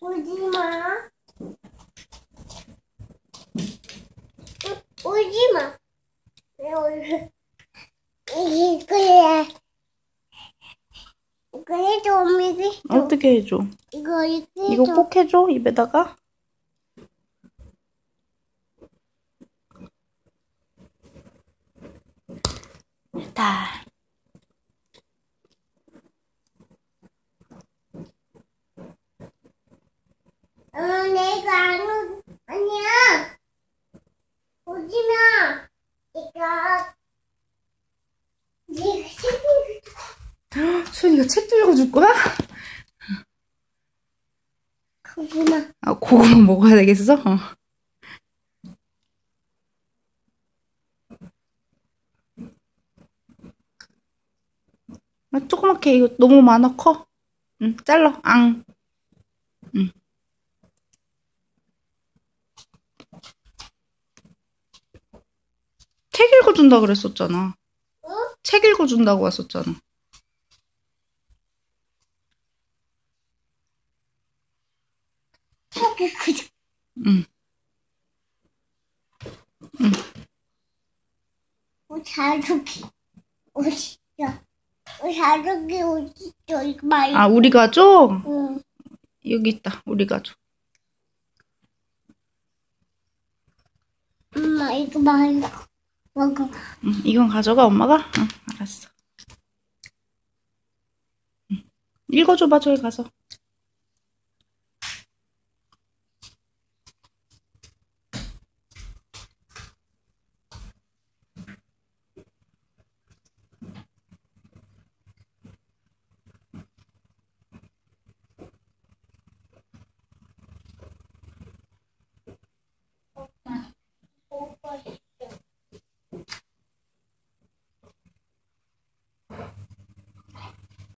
오지 마. 응, 오지 마. 왜 올- 이게 그래. 이거 해줘, 엄마 이거 해줘. 어떻게 해줘? 이거 이거 해줘. 이거 꼭 해줘 입에다가. 다. 어, 내가 안 오, 아니야. 오지 마. 내가, 내가 수현이가 책도 읽어줄 거야? 그구나. 아 고구마 먹어야 되겠어? 어. 아, 조그맣게 이거 너무 많아 커. 응 잘라 앙. 응. 책 읽어준다 그랬었잖아. 어? 책 읽어준다고 했었잖아. 책이 그저. 응. 어, 잘 죽기. 어. 어, 잘 죽기, 어, 진짜. 이거 말고. 아 우리 가족 응. 여기 있다 우리 가족. 엄마, 이거 말고. 먹어. 응, 이건 가져가 엄마가? 응, 알았어. 응. 읽어줘봐 저기 가서.